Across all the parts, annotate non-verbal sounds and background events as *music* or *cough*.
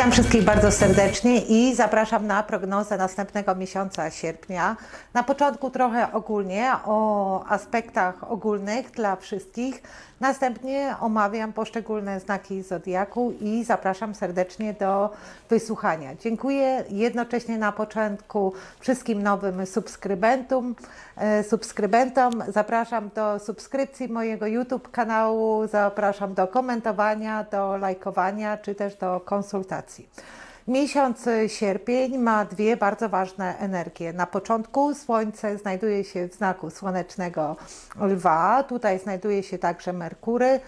Witam wszystkich bardzo serdecznie i zapraszam na prognozę następnego miesiąca sierpnia. Na początku trochę ogólnie o aspektach ogólnych dla wszystkich. Następnie omawiam poszczególne znaki zodiaku i zapraszam serdecznie do wysłuchania. Dziękuję jednocześnie na początku wszystkim nowym subskrybentom. e, subskrybentom. Zapraszam do subskrypcji mojego YouTube kanału, zapraszam do komentowania, do lajkowania czy też do konsultacji. Miesiąc sierpień ma dwie bardzo ważne energie. Na początku Słońce znajduje się w znaku słonecznego lwa, tutaj znajduje się także Merkury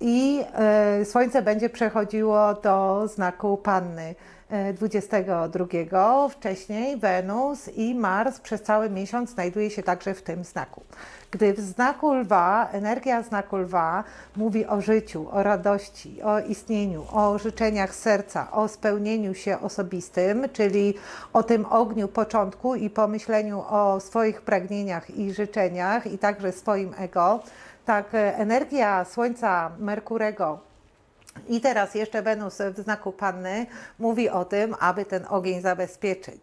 i e, Słońce będzie przechodziło do znaku Panny. E, 22. Wcześniej Wenus i Mars przez cały miesiąc znajduje się także w tym znaku. Gdy w znaku lwa, energia znaku lwa mówi o życiu, o radości, o istnieniu, o życzeniach serca, o spełnieniu się osobistym, czyli o tym ogniu początku i pomyśleniu o swoich pragnieniach i życzeniach i także swoim ego, tak e, energia Słońca Merkurego i teraz jeszcze Wenus w znaku Panny mówi o tym, aby ten ogień zabezpieczyć,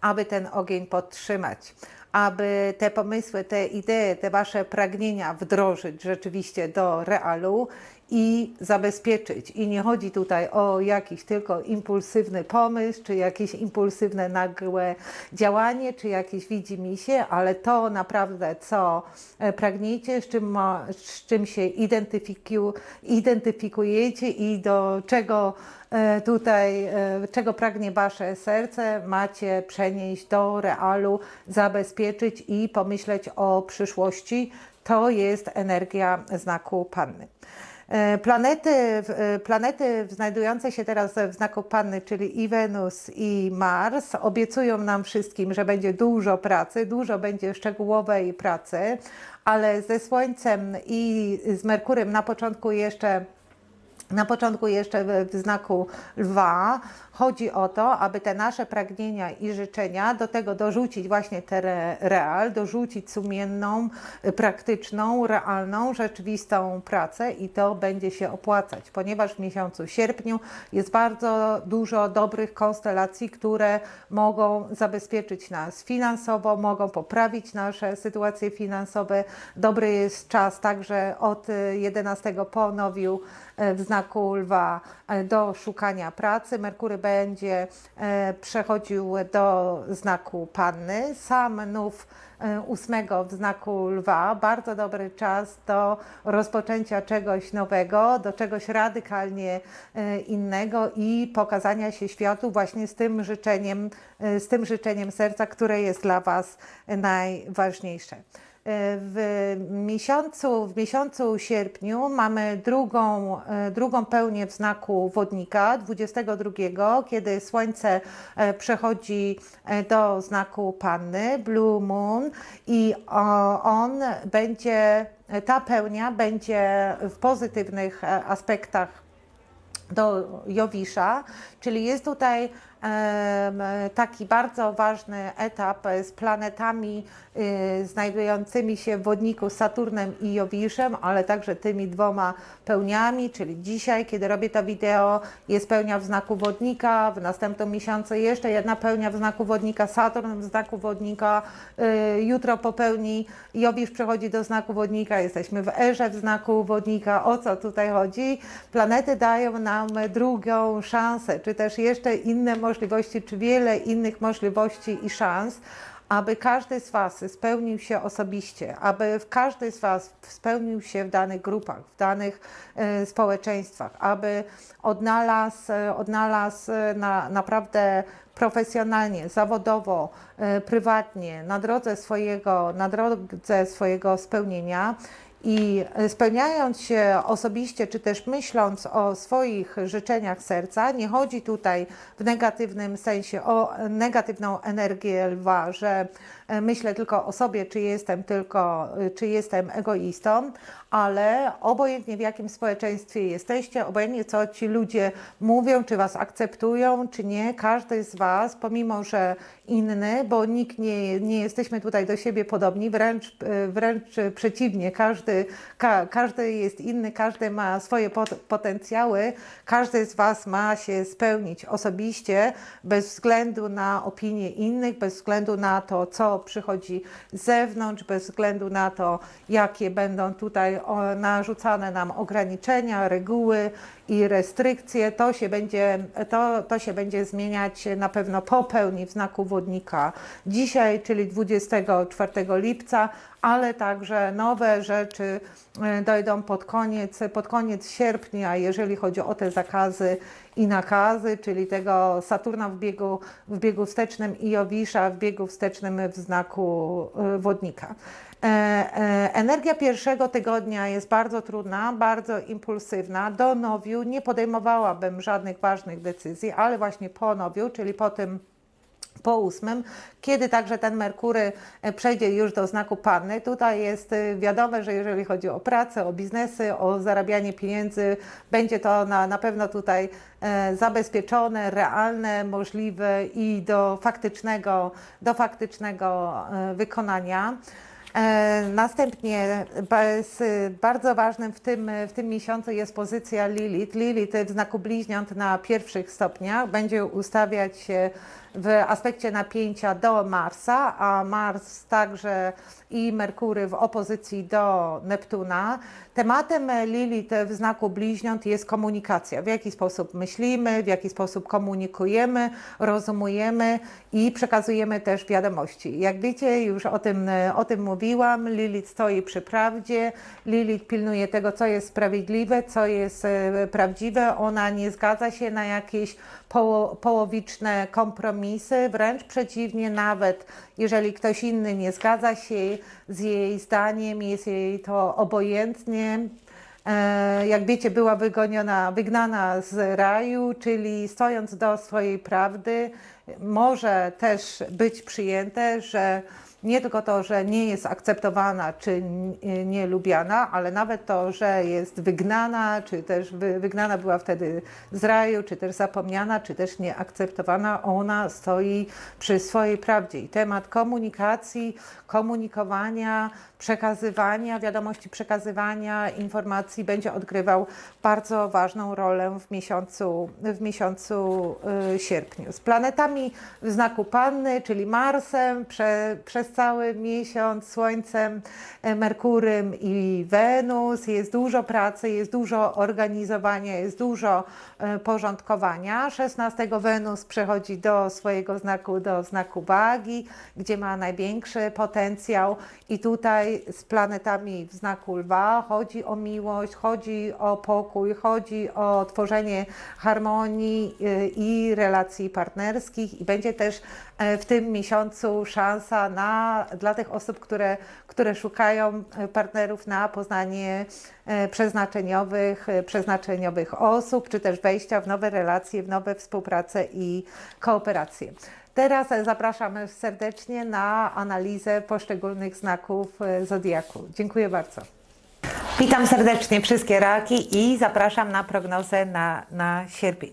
aby ten ogień podtrzymać, aby te pomysły, te idee, te wasze pragnienia wdrożyć rzeczywiście do realu i zabezpieczyć. I nie chodzi tutaj o jakiś tylko impulsywny pomysł, czy jakieś impulsywne, nagłe działanie, czy jakieś widzimisię, ale to naprawdę, co e, pragniecie, z czym, ma, z czym się identyfiku, identyfikujecie i do czego e, tutaj, e, czego pragnie wasze serce, macie przenieść do realu, zabezpieczyć i pomyśleć o przyszłości. To jest energia znaku Panny. E, Planety, e, planety znajdujące się teraz w znaku Panny, czyli i Wenus, i Mars, obiecują nam wszystkim, że będzie dużo pracy, dużo będzie szczegółowej pracy, ale ze Słońcem i z Merkurem na początku jeszcze na początku jeszcze w, znaku lwa chodzi o to, aby te nasze pragnienia i życzenia do tego dorzucić właśnie te re, real, dorzucić sumienną, praktyczną, realną, rzeczywistą pracę i to będzie się opłacać, ponieważ w miesiącu sierpniu jest bardzo dużo dobrych konstelacji, które mogą zabezpieczyć nas finansowo, mogą poprawić nasze sytuacje finansowe. Dobry jest czas także od y, 11 po nowiu e, w znaku lwa e, do szukania pracy. Merkury będzie e, przechodził do znaku panny. Sam nów e, ósmego w znaku lwa. Bardzo dobry czas do rozpoczęcia czegoś nowego, do czegoś radykalnie e, innego i pokazania się światu właśnie z tym życzeniem, e, z tym życzeniem serca, które jest dla Was najważniejsze. W miesiącu, w miesiącu sierpniu mamy drugą, e, drugą pełnię w znaku wodnika, 22, kiedy Słońce e, przechodzi e, do znaku Panny, Blue Moon i on będzie, ta pełnia będzie w pozytywnych e, aspektach do Jowisza, czyli jest tutaj taki bardzo ważny etap z planetami y, znajdującymi się w wodniku Saturnem i Jowiszem, ale także tymi dwoma pełniami, czyli dzisiaj, kiedy robię to wideo, jest pełnia w znaku wodnika, w następnym miesiącu jeszcze jedna pełnia w znaku wodnika, Saturn w znaku wodnika, y, jutro po pełni Jowisz przechodzi do znaku wodnika, jesteśmy w erze w znaku wodnika. O co tutaj chodzi? Planety dają nam drugą szansę, czy też jeszcze inne możliwości, czy wiele innych możliwości i szans, aby każdy z Was spełnił się osobiście, aby każdy z Was spełnił się w danych grupach, w danych e, społeczeństwach, aby odnalazł, e, odnalazł e, na, naprawdę profesjonalnie, zawodowo, prywatnie, na drodze swojego, na drodze swojego spełnienia. I spełniając się osobiście, czy też myśląc o swoich życzeniach serca, nie chodzi tutaj w negatywnym sensie o negatywną energię lwa, że myślę tylko o sobie, czy jestem tylko, czy jestem egoistą, ale obojętnie w jakim społeczeństwie jesteście, obojętnie co ci ludzie mówią, czy was akceptują, czy nie, każdy z was, pomimo że inny, bo nikt nie, nie jesteśmy tutaj do siebie podobni, wręcz, wręcz przeciwnie, każdy, ka, każdy jest inny, każdy ma swoje pot, potencjały, każdy z was ma się spełnić osobiście, bez względu na opinie innych, bez względu na to, co przychodzi z zewnątrz, bez względu na to, jakie będą tutaj narzucane nam ograniczenia, reguły i restrykcje. To się będzie, to, to się będzie zmieniać na pewno po pełni w znaku wodnika dzisiaj, czyli 24 lipca, ale także nowe rzeczy e, dojdą pod koniec, pod koniec sierpnia, jeżeli chodzi o te zakazy i nakazy, czyli tego Saturna w biegu, w biegu wstecznym i Jowisza w biegu wstecznym w znaku e, wodnika. E, e, Energia pierwszego tygodnia jest bardzo trudna, bardzo impulsywna. Do nowiu nie podejmowałabym żadnych ważnych decyzji, ale właśnie po nowiu, czyli po tym po ósmym, kiedy także ten Merkury e, przejdzie już do znaku Panny. Tutaj jest e, wiadome, że jeżeli chodzi o pracę, o biznesy, o zarabianie pieniędzy, będzie to na, na pewno tutaj e, zabezpieczone, realne, możliwe i do faktycznego, do faktycznego wykonania. E, Następnie bardzo ważnym w tym, w tym miesiącu jest pozycja Lilith. Lilith w znaku bliźniąt na pierwszych stopniach będzie ustawiać się w aspekcie napięcia do Marsa, a Mars także i Merkury w opozycji do Neptuna. Tematem Lilith w znaku bliźniąt jest komunikacja. W jaki sposób myślimy, w jaki sposób komunikujemy, rozumujemy i przekazujemy też wiadomości. Jak wiecie, już o tym, o tym mówiłam, Lilith stoi przy prawdzie, Lilith pilnuje tego, co jest sprawiedliwe, co jest e, prawdziwe. Ona nie zgadza się na jakieś poło, połowiczne kompromisy, wręcz przeciwnie, nawet jeżeli ktoś inny nie zgadza się z jej zdaniem, jest jej to obojętnie, E, jak wiecie, była wygoniona, wygnana z raju, czyli stojąc do swojej prawdy, może też być przyjęte, że nie tylko to, że nie jest akceptowana czy n- nie lubiana, ale nawet to, że jest wygnana, czy też wy, wygnana była wtedy z raju, czy też zapomniana, czy też nieakceptowana, ona stoi przy swojej prawdzie. I temat komunikacji, komunikowania, przekazywania wiadomości, przekazywania informacji będzie odgrywał bardzo ważną rolę w miesiącu, w miesiącu y, sierpniu. Z planetami w znaku Panny, czyli Marsem, prze, przez cały miesiąc, Słońcem, e, Merkurym i Wenus. Jest dużo pracy, jest dużo organizowania, jest dużo e, porządkowania. 16 Wenus przechodzi do swojego znaku, do znaku wagi, gdzie ma największy potencjał. I tutaj z planetami w znaku lwa chodzi o miłość, chodzi o pokój, chodzi o tworzenie harmonii y, i relacji partnerskich. I będzie też e, w tym miesiącu szansa na, dla tych osób, które, które szukają e, partnerów na poznanie e, przeznaczeniowych, e, przeznaczeniowych osób, czy też wejścia w nowe relacje, w nowe współpracę i kooperacje. Teraz e, zapraszam serdecznie na analizę poszczególnych znaków e, Zodiaku. Dziękuję bardzo. Witam serdecznie wszystkie raki i zapraszam na prognozę na, na sierpień.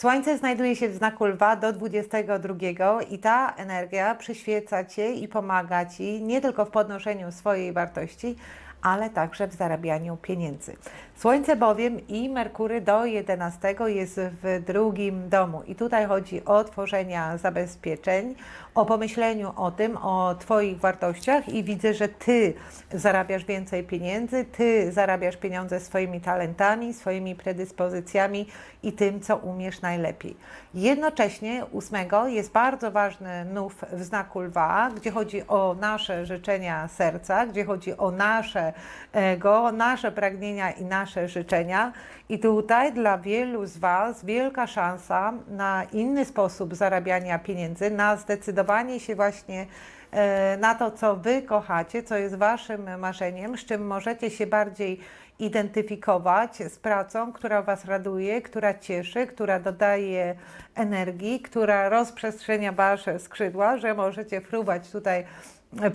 Słońce znajduje się w znaku lwa do 22 i ta energia przyświeca Ci i pomaga Ci nie tylko w podnoszeniu swojej wartości, ale także w zarabianiu pieniędzy. Słońce bowiem i Merkury do 11 jest w drugim domu i tutaj chodzi o tworzenia zabezpieczeń, o pomyśleniu o tym, o Twoich wartościach i widzę, że Ty zarabiasz więcej pieniędzy, Ty zarabiasz pieniądze swoimi talentami, swoimi predyspozycjami i tym, co umiesz najlepiej. Jednocześnie 8 jest bardzo ważny nów w znaku lwa, gdzie chodzi o nasze życzenia serca, gdzie chodzi o nasze ego, nasze pragnienia i nasze życzenia. I tutaj dla wielu z Was wielka szansa na inny sposób zarabiania pieniędzy, na zdecydowanie się właśnie e, na to, co Wy kochacie, co jest Waszym marzeniem, z czym możecie się bardziej identyfikować z pracą, która Was raduje, która cieszy, która dodaje energii, która rozprzestrzenia Wasze skrzydła, że możecie fruwać tutaj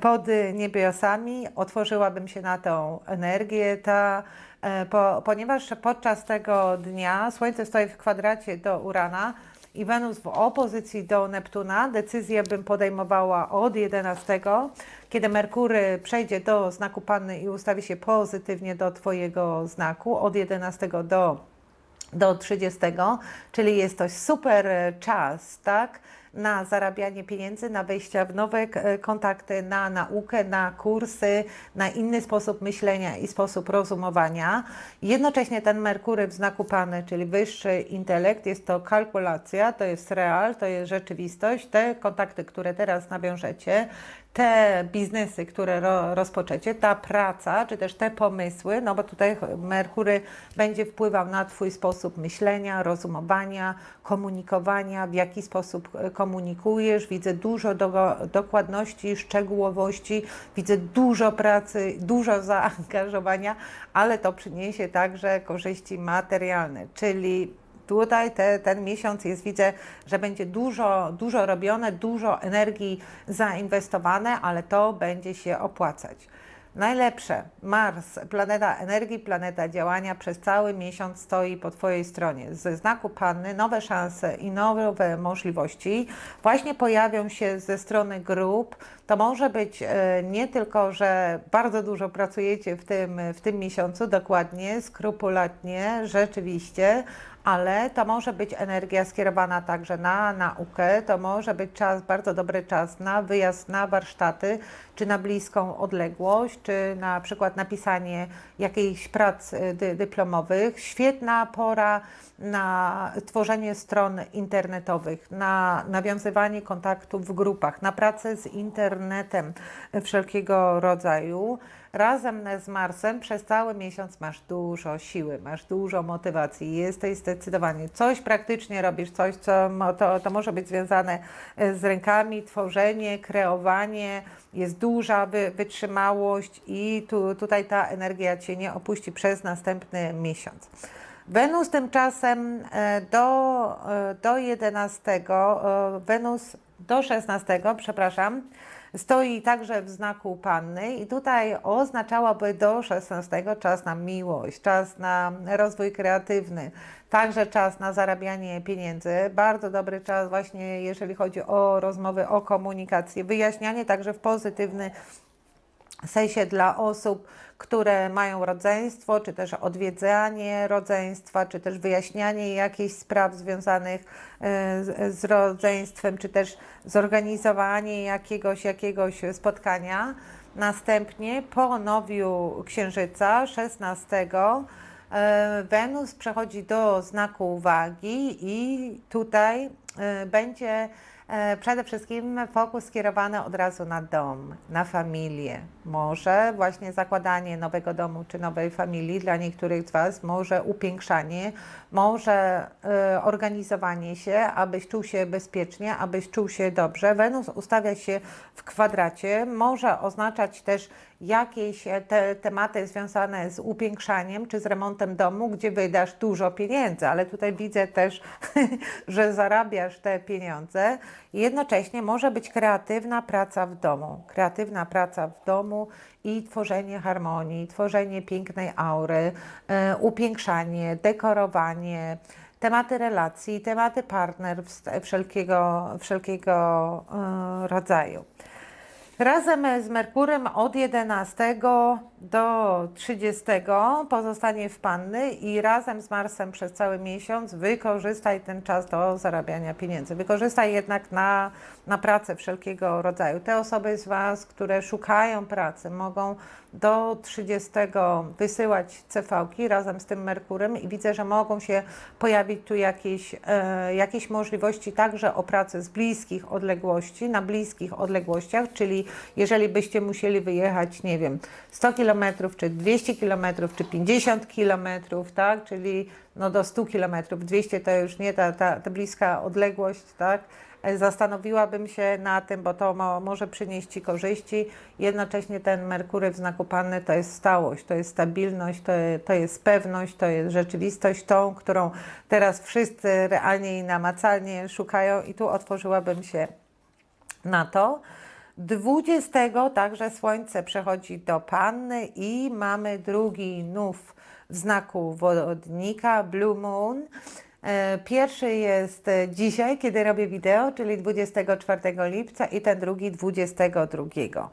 pod niebiosami, otworzyłabym się na tą energię, ta, e, po, ponieważ podczas tego dnia Słońce stoi w kwadracie do Urana i Wenus w opozycji do Neptuna, decyzję bym podejmowała od 11, kiedy Merkury przejdzie do znaku Panny i ustawi się pozytywnie do Twojego znaku, od 11 do do 30, czyli jest to super e, czas, tak? Na zarabianie pieniędzy, na wejścia w nowe e, kontakty, na naukę, na kursy, na inny sposób myślenia i sposób rozumowania. Jednocześnie ten Merkury w znaku Pany, czyli wyższy intelekt, jest to kalkulacja, to jest real, to jest rzeczywistość. Te kontakty, które teraz nawiążecie, te biznesy, które ro, rozpoczęcie, ta praca, czy też te pomysły, no bo tutaj Merkury będzie wpływał na Twój sposób myślenia, rozumowania, komunikowania, w jaki sposób e, komunikujesz. Widzę dużo do, dokładności, szczegółowości, widzę dużo pracy, dużo *laughs* zaangażowania, ale to przyniesie także korzyści materialne, czyli tutaj te, ten miesiąc jest, widzę, że będzie dużo, dużo robione, dużo energii zainwestowane, ale to będzie się opłacać. Najlepsze, Mars, planeta energii, planeta działania, przez cały miesiąc stoi po Twojej stronie. Ze znaku Panny nowe szanse i nowe możliwości właśnie pojawią się ze strony grup. To może być e, nie tylko, że bardzo dużo pracujecie w tym, w tym miesiącu, dokładnie, skrupulatnie, rzeczywiście, ale to może być energia skierowana także na naukę, to może być czas, bardzo dobry czas na wyjazd na warsztaty, czy na bliską odległość, czy na przykład napisanie jakichś prac y, dy, dyplomowych. Świetna pora na tworzenie stron internetowych, na nawiązywanie kontaktów w grupach, na pracę z internetem wszelkiego rodzaju. Razem z Marsem przez cały miesiąc masz dużo siły, masz dużo motywacji, jesteś zdecydowanie. Coś praktycznie robisz, coś, co to, to może być związane z rękami, tworzenie, kreowanie, jest duża wy, wytrzymałość i tu, tutaj ta energia Cię nie opuści przez następny miesiąc. Wenus tymczasem e, do, e, do 11, e, Wenus do 16, przepraszam, stoi także w znaku Panny i tutaj oznaczałoby do 16 czas na miłość, czas na rozwój kreatywny, także czas na zarabianie pieniędzy. Bardzo dobry czas właśnie jeżeli chodzi o rozmowy, o komunikację, wyjaśnianie także w pozytywny sensie dla osób, które mają rodzeństwo, czy też odwiedzanie rodzeństwa, czy też wyjaśnianie jakichś spraw związanych e, z, rodzeństwem, czy też zorganizowanie jakiegoś, jakiegoś spotkania. Następnie po nowiu księżyca 16 e, Wenus przechodzi do znaku uwagi i tutaj e, będzie przede wszystkim fokus skierowany od razu na dom, na familię. Może właśnie zakładanie nowego domu czy nowej familii dla niektórych z Was, może upiększanie, może y, organizowanie się, abyś czuł się bezpiecznie, abyś czuł się dobrze. Wenus ustawia się w kwadracie, może oznaczać też jakieś e, te tematy związane z upiększaniem czy z remontem domu, gdzie wydasz dużo pieniędzy, ale tutaj widzę też, *laughs* że zarabiasz te pieniądze. Jednocześnie może być kreatywna praca w domu. Kreatywna praca w domu i tworzenie harmonii, tworzenie pięknej aury, e, upiększanie, dekorowanie tematy relacji, tematy partnerstw wszelkiego, wszelkiego e, rodzaju. Razem z Merkurem od 11 do 30 pozostanie w Panny i razem z Marsem przez cały miesiąc wykorzystaj ten czas do zarabiania pieniędzy. Wykorzystaj jednak na, na pracę wszelkiego rodzaju. Te osoby z Was, które szukają pracy, mogą do 30 wysyłać CV-ki razem z tym Merkurem i widzę, że mogą się pojawić tu jakieś, e, jakieś możliwości także o pracę z bliskich odległości, na bliskich odległościach, czyli jeżeli byście musieli wyjechać, nie wiem, 100 km, czy 200 km, czy 50 km, tak, czyli no do 100 km, 200 to już nie ta, ta, ta bliska odległość, tak, zastanowiłabym się na tym, bo to mo, może przynieść Ci korzyści. Jednocześnie ten Merkury w znaku Panny to jest stałość, to jest stabilność, to, to jest pewność, to jest rzeczywistość, tą, którą teraz wszyscy realnie i namacalnie szukają i tu otworzyłabym się na to. 20 także Słońce przechodzi do Panny i mamy drugi nów w znaku wodnika, Blue Moon. E, Pierwszy jest dzisiaj, kiedy robię wideo, czyli 24 lipca i ten drugi 22.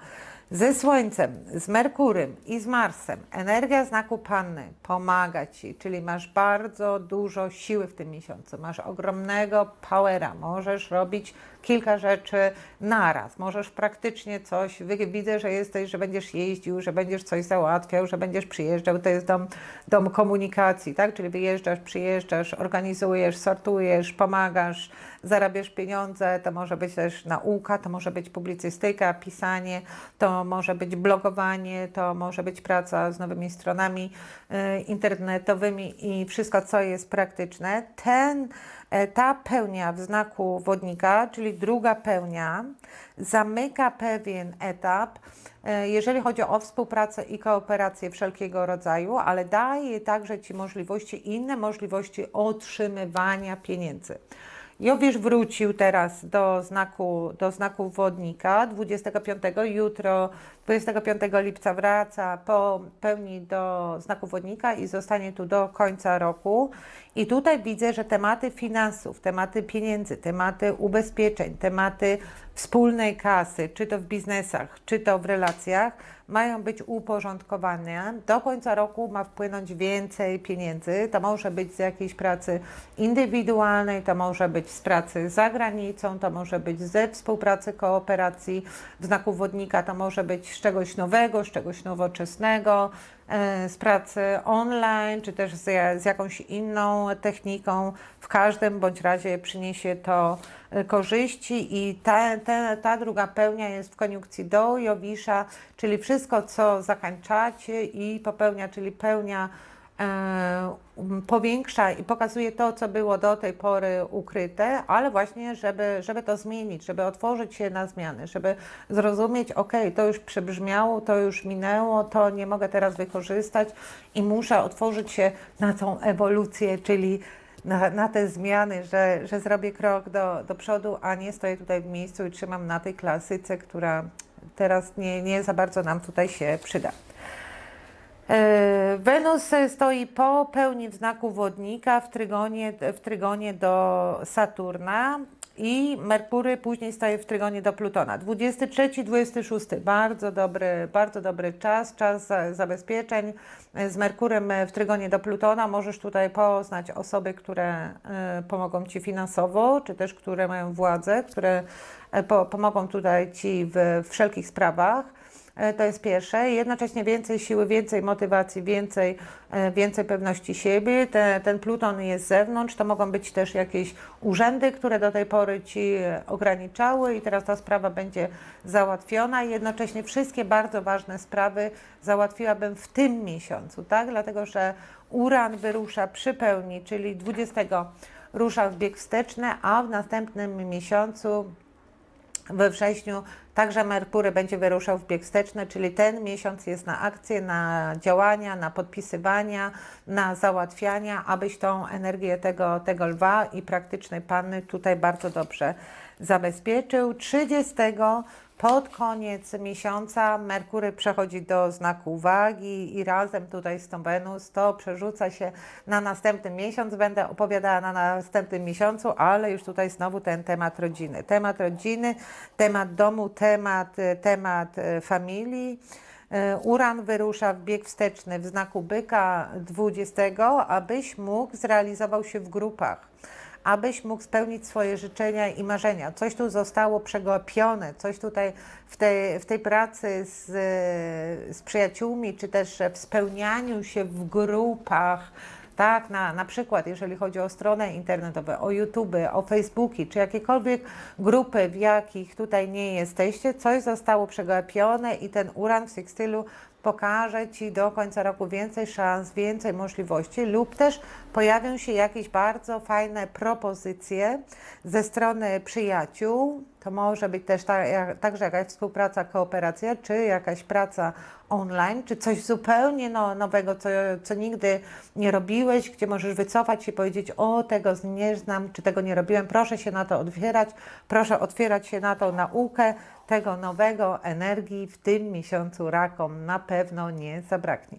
Ze Słońcem, z Merkurym i z Marsem energia znaku Panny pomaga Ci, czyli masz bardzo dużo siły w tym miesiącu, masz ogromnego powera, możesz robić kilka rzeczy naraz, możesz praktycznie coś, widzę, że jesteś, że będziesz jeździł, że będziesz coś załatwiał, że będziesz przyjeżdżał, to jest dom, dom komunikacji, tak, czyli wyjeżdżasz, przyjeżdżasz, organizujesz, sortujesz, pomagasz, zarabiasz pieniądze, to może być też nauka, to może być publicystyka, pisanie, to może być blogowanie, to może być praca z nowymi stronami y, internetowymi i wszystko, co jest praktyczne. Ten, ta pełnia w znaku wodnika, czyli druga pełnia, zamyka pewien etap, e, jeżeli chodzi o współpracę i kooperację wszelkiego rodzaju, ale daje także Ci możliwości, inne możliwości otrzymywania pieniędzy. Jowisz wrócił teraz do znaku, do znaku wodnika 25, jutro 25 lipca wraca po pełni do znaku wodnika i zostanie tu do końca roku. I tutaj widzę, że tematy finansów, tematy pieniędzy, tematy ubezpieczeń, tematy wspólnej kasy, czy to w biznesach, czy to w relacjach, mają być uporządkowane. Do końca roku ma wpłynąć więcej pieniędzy. To może być z jakiejś pracy indywidualnej, to może być z pracy za granicą, to może być ze współpracy, kooperacji w znaku wodnika, to może być z czegoś nowego, z czegoś nowoczesnego, z pracy online, czy też z, z jakąś inną techniką. W każdym bądź razie przyniesie to e, korzyści i ta, ta, ta druga pełnia jest w koniunkcji do Jowisza, czyli wszystko, co zakończacie i popełnia, czyli pełnia e, powiększa i pokazuje to, co było do tej pory ukryte, ale właśnie, żeby, żeby to zmienić, żeby otworzyć się na zmiany, żeby zrozumieć, ok, to już przebrzmiało, to już minęło, to nie mogę teraz wykorzystać i muszę otworzyć się na tą ewolucję, czyli na, na te zmiany, że, że zrobię krok do, do przodu, a nie stoję tutaj w miejscu i trzymam na tej klasyce, która teraz nie, nie za bardzo nam tutaj się przyda. E, Wenus stoi po pełni w znaku wodnika w trygonie, w trygonie do Saturna i Merkury później stoi w trygonie do Plutona. 23-26, bardzo dobry, bardzo dobry czas, czas za- zabezpieczeń. E, Z Merkurem w trygonie do Plutona możesz tutaj poznać osoby, które e, pomogą Ci finansowo, czy też które mają władzę, które e, po, pomogą tutaj Ci w wszelkich sprawach. E, To jest pierwsze. Jednocześnie więcej siły, więcej motywacji, więcej, e, więcej pewności siebie. Te, ten Pluton jest z zewnątrz. To mogą być też jakieś urzędy, które do tej pory ci e, ograniczały, i teraz ta sprawa będzie załatwiona. Jednocześnie wszystkie bardzo ważne sprawy załatwiłabym w tym miesiącu, tak? Dlatego, że Uran wyrusza przy pełni, czyli 20 rusza w bieg wsteczny, a w następnym miesiącu we wrześniu także Merkury będzie wyruszał w bieg wsteczny, czyli ten miesiąc jest na akcje, na działania, na podpisywania, na załatwiania, abyś tą energię tego, tego lwa i praktycznej panny tutaj bardzo dobrze zabezpieczył. 30 pod koniec miesiąca Merkury przechodzi do znaku wagi i razem tutaj z tą Wenus to przerzuca się na następny miesiąc. Będę opowiadała na następnym miesiącu, ale już tutaj znowu ten temat rodziny. Temat rodziny, temat domu, temat, temat e, familii. E, Uran wyrusza w bieg wsteczny w znaku byka 20, abyś mógł zrealizował się w grupach abyś mógł spełnić swoje życzenia i marzenia. Coś tu zostało przegapione, coś tutaj w tej, w tej pracy z, z przyjaciółmi, czy też w spełnianiu się w grupach, tak, na, na przykład jeżeli chodzi o stronę internetową, o YouTube, o Facebooki, czy jakiekolwiek grupy, w jakich tutaj nie jesteście, coś zostało przegapione i ten uran w sekstylu pokaże Ci do końca roku więcej szans, więcej możliwości lub też pojawią się jakieś bardzo fajne propozycje ze strony przyjaciół, To może być też ta, jak, także jakaś współpraca, kooperacja, czy jakaś praca online, czy coś zupełnie no, nowego, co, co nigdy nie robiłeś, gdzie możesz wycofać się i powiedzieć, o tego nie znam, czy tego nie robiłem, proszę się na to otwierać, proszę otwierać się na tą naukę tego nowego energii w tym miesiącu rakom na pewno nie zabraknie.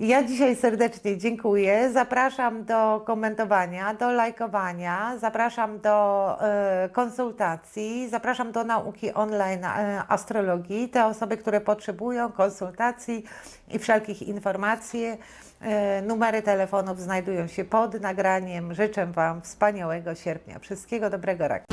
Ja dzisiaj serdecznie dziękuję. Zapraszam do komentowania, do lajkowania, zapraszam do e, konsultacji, zapraszam do nauki online e, astrologii. Te osoby, które potrzebują konsultacji i wszelkich informacji, e, numery telefonów znajdują się pod nagraniem. Życzę Wam wspaniałego sierpnia. Wszystkiego dobrego, rak.